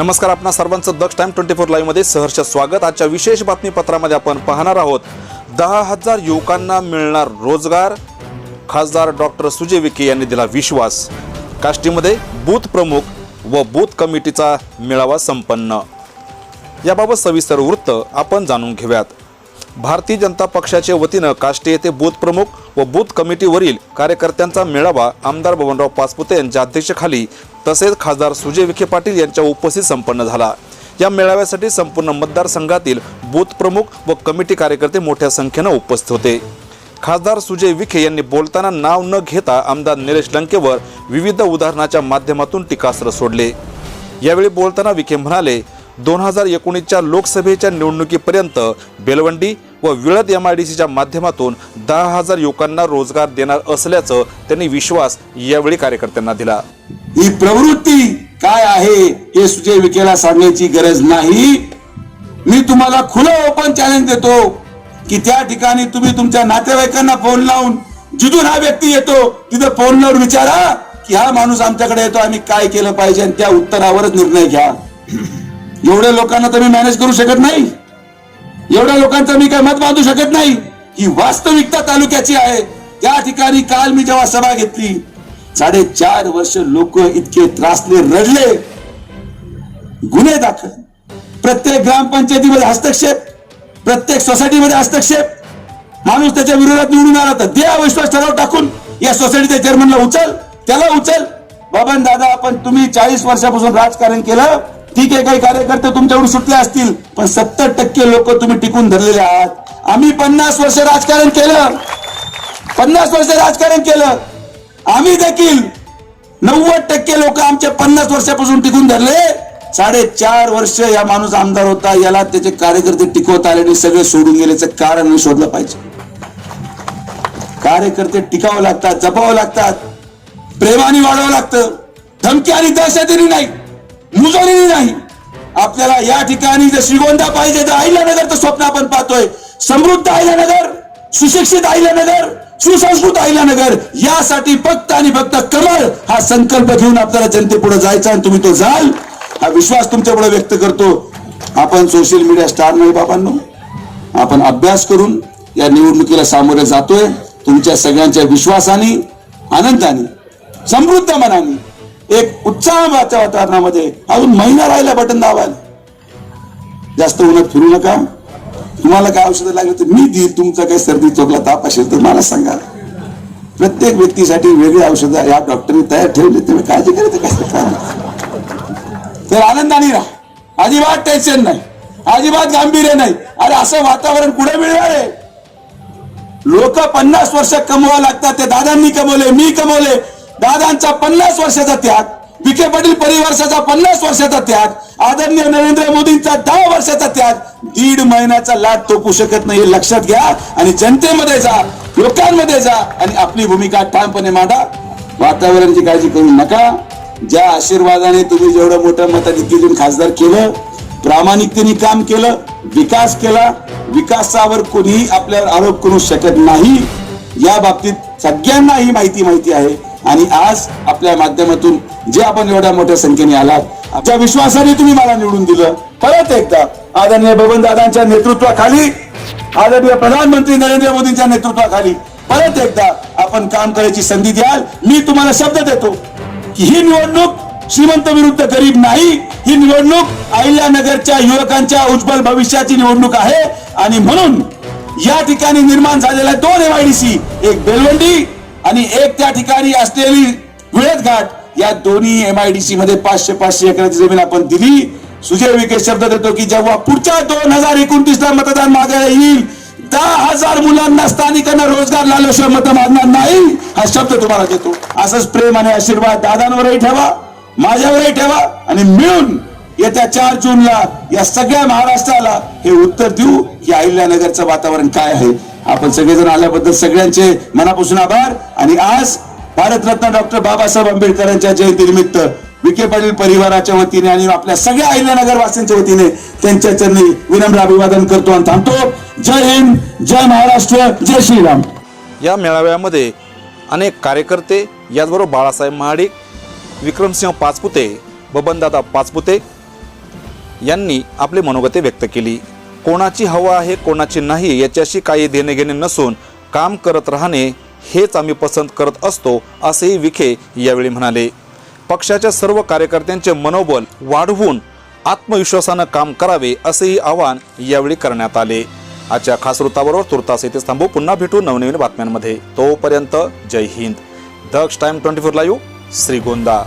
नमस्कार आपणा सर्वांचं दक्ष टाइम ट्वेंटी फोर लाईव्हमध्ये सहर्ष स्वागत. आजच्या विशेष बातमीपत्रामध्ये आपण पाहणार आहोत दहा हजार युवकांना मिळणार रोजगार. खासदार डॉक्टर सुजय विखे यांनी दिला विश्वास. काष्टीमध्ये बूथ प्रमुख व बूथ कमिटीचा मेळावा संपन्न. याबाबत सविस्तर वृत्त आपण जाणून घेऊयात. भारतीय जनता पक्षाच्या वतीनं काष्टी येथे बूथ प्रमुख व बूथ कमिटीवरील कार्यकर्त्यांचा मेळावा आमदार बबनराव पाचपुते यांच्या अध्यक्षतेखाली तसेच खासदार सुजय विखे पाटील यांच्या उपस्थित संपन्न झाला. या मेळाव्यासाठी संपूर्ण मतदारसंघातील बूथ प्रमुख व कमिटी कार्यकर्ते मोठ्या संख्येनं उपस्थित होते. खासदार सुजय विखे यांनी बोलताना नाव न घेता आमदार निलेश लंकेवर विविध उदाहरणाच्या माध्यमातून टीकास्त्र सोडले. यावेळी बोलताना विखे म्हणाले दोन हजार एकोणीसच्या लोकसभेच्या निवडणुकीपर्यंत बेलवंडी व विळद एम आय डी सीच्या माध्यमातून दहा हजार युवकांना रोजगार देणार असल्याचं त्यांनी विश्वास यावेळी कार्यकर्त्यांना दिला. ही प्रवृत्ती काय आहे हे सुजय विखेला सांगण्याची गरज नाही. मी तुम्हाला खुलं ओपन चॅलेंज देतो की त्या ठिकाणी तुम्ही तुमच्या नातेवाईकांना फोन लावून जिथून हा व्यक्ती येतो तिथं फोन लावून विचारा की हा माणूस आमच्याकडे येतो आम्ही काय केलं पाहिजे आणि त्या उत्तरावरच निर्णय घ्या. एवढ्या लोकांना तर मी मॅनेज करू शकत नाही. एवढ्या लोकांचं मी काय मत बांधू शकत नाही. ही वास्तविकता तालुक्याची आहे. त्या ठिकाणी काल मी जेव्हा सभा घेतली साडेचार वर्ष लोक इतके त्रासले रडले. गुन्हे दाखल. प्रत्येक ग्रामपंचायतीमध्ये हस्तक्षेप प्रत्येक सोसायटीमध्ये हस्तक्षेप. माणूस त्याच्या विरोधात निवडून आला तर दे अविश्वास ठराव टाकून या सोसायटीच्या चेअरमनला उचल त्याला उचल. बाबन दादा आपण तुम्ही चाळीस वर्षापासून राजकारण केलं. ठीक आहे काही कार्यकर्ते तुमच्याकडून सुटले असतील पण सत्तर टक्के लोक तुम्ही टिकून धरलेले आहात. आम्ही पन्नास वर्ष राजकारण केलं. पन्नास वर्ष राजकारण केलं. आम्ही देखील नव्वद टक्के लोक आमच्या पन्नास वर्षापासून टिकून धरले. साडेचार वर्ष या माणूस आमदार होता. याला त्याचे कार्यकर्ते टिकवत आले आणि सगळे सोडून गेल्याचं कारण मी शोधलं पाहिजे. कार्यकर्ते टिकावं लागतात जपावं लागतात. प्रेमाने वाढवावं लागतं. धमकी आणि दहशतीने नाही. मुजोरीने नाही. आपल्याला या ठिकाणी जर श्रीगोंदा पाहिजे तर अहिल्यानगरचं स्वप्न आपण पाहतोय. समृद्ध अहिल्यानगर सुशिक्षित अहिल्यानगर सुसंस्कृत अहिल्यानगर यासाठी फक्त आणि फक्त कमळ हा संकल्प घेऊन आपल्याला जनतेपुढे जायचा आणि तुम्ही तो जाल. हा विश्वास तुमच्यापुढे व्यक्त करतो. आपण सोशल मीडिया स्टार नाही बाबांनो. आपण अभ्यास करून या निवडणुकीला सामोरे जातोय. तुमच्या सगळ्यांच्या विश्वासाने आनंदाने समृद्ध मनाने एक उत्साहाच्या वातावरणामध्ये अजून महिना राहिला बटन दाबायला. जास्त उन्हात फिरू नका. तुम्हाला काय औषधं लागले तर मी देईल. तुमचा काही सर्दी चोकला ताप असेल तर मला सांगा. प्रत्येक व्यक्तीसाठी वेगळी औषधं या डॉक्टरने तयार ठेवली. तुम्ही काळजी करत काय तर आनंदाने राहा. अजिबात टेन्शन नाही. अजिबात गांभीर्य नाही. अरे असं वातावरण कुठे मिळणार आहे लोक पन्नास वर्ष कमवा लागतात. ते दादांनी कमवले मी कमवले. दादांचा पन्नास वर्षाचा त्याग. विखे पाटील परिवर्षाचा पन्नास वर्षाचा त्याग. आदरणीय नरेंद्र मोदींचा दहा वर्षाचा त्याग. दीड महिन्याचा लाट तोपू शकत नाही हे लक्षात घ्या आणि जनतेमध्ये जा लोकांमध्ये जा आणि आपली भूमिका ठामपणे मांडा. वातावरणाची काळजी करू नका. ज्या आशीर्वादाने तुम्ही जेवढं मोठं मताधिक्य खासदार केलं प्रामाणिकतेने काम केलं विकास केला विकासावर कोणीही आपल्यावर आरोप करू शकत नाही. या बाबतीत सगळ्यांना ही माहिती माहिती आहे. आणि आज आपल्या माध्यमातून जे आपण एवढ्या मोठ्या संख्येने आलात ज्या विश्वासाने तुम्ही मला निवडून दिलं परत एकदा आदरणीय बबन दादांच्या नेतृत्वाखाली आदरणीय प्रधानमंत्री नरेंद्र मोदींच्या नेतृत्वाखाली परत एकदा आपण काम करायची संधी द्याल. मी तुम्हाला शब्द देतो की ही निवडणूक श्रीमंत विरुद्ध गरीब नाही ही निवडणूक अहिल्यानगरच्या युवकांच्या उज्ज्वल भविष्याची निवडणूक आहे. आणि म्हणून या ठिकाणी निर्माण झालेल्या दोन एमआयडीसी एक बेलवंडी आणि एक त्या ठिकाणी असलेली विळत घाट या दोन्ही एमआयडीसी मध्ये पाचशे पाचशे एकराची जमीन आपण दिली. सुजय विखे शब्द देतो की जेव्हा पुढच्या दोन हजार एकोणतीस ला मतदान मागायला येईल दहा हजार मुलांना स्थानिकांना रोजगार लावल्याशिवाय मत मागणार नाही. हा शब्द तुम्हाला देतो. असंच प्रेम आणि आशीर्वाद दादांवरही ठेवा माझ्यावरही ठेवा आणि मिळून येत्या चार जूनला या सगळ्या महाराष्ट्राला हे उत्तर देऊ. की अहिल्यानगरचं वातावरण काय आहे? आपण सगळेजण आल्याबद्दल सगळ्यांचे मनापासून आभार. आणि आज भारतरत्न डॉक्टर बाबासाहेब आंबेडकरांच्या जयंतीनिमित्त विखे पाटील परिवाराच्या वतीने आणि आपल्या सगळ्या अहिल्यानगर वासियांच्या वतीने त्यांच्या चरणी विनम्र अभिवादन करतो आणि थांबतो. जय हिंद जय महाराष्ट्र जय श्रीराम. या मेळाव्यामध्ये अनेक कार्यकर्ते याचबरोबर बाळासाहेब महाडिक विक्रमसिंह पाचपुते बबनदादा पाचपुते यांनी आपली मनोगते व्यक्त केली. कोणाची हवा आहे कोणाची नाही याच्याशी काही देणेघेणे नसून काम करत राहणे हेच आम्ही पसंत करत असतो असेही विखे यावेळी म्हणाले. पक्षाच्या सर्व कार्यकर्त्यांचे मनोबल वाढवून आत्मविश्वासानं काम करावे असेही आवाहन यावेळी करण्यात आले. आजच्या खास वृत्ताबरोबर तुर्तास येथे थांबू. पुन्हा भेटू नवनवीन बातम्यांमध्ये. तोपर्यंत जय Hind. Daksh time twenty four live Shrigonda.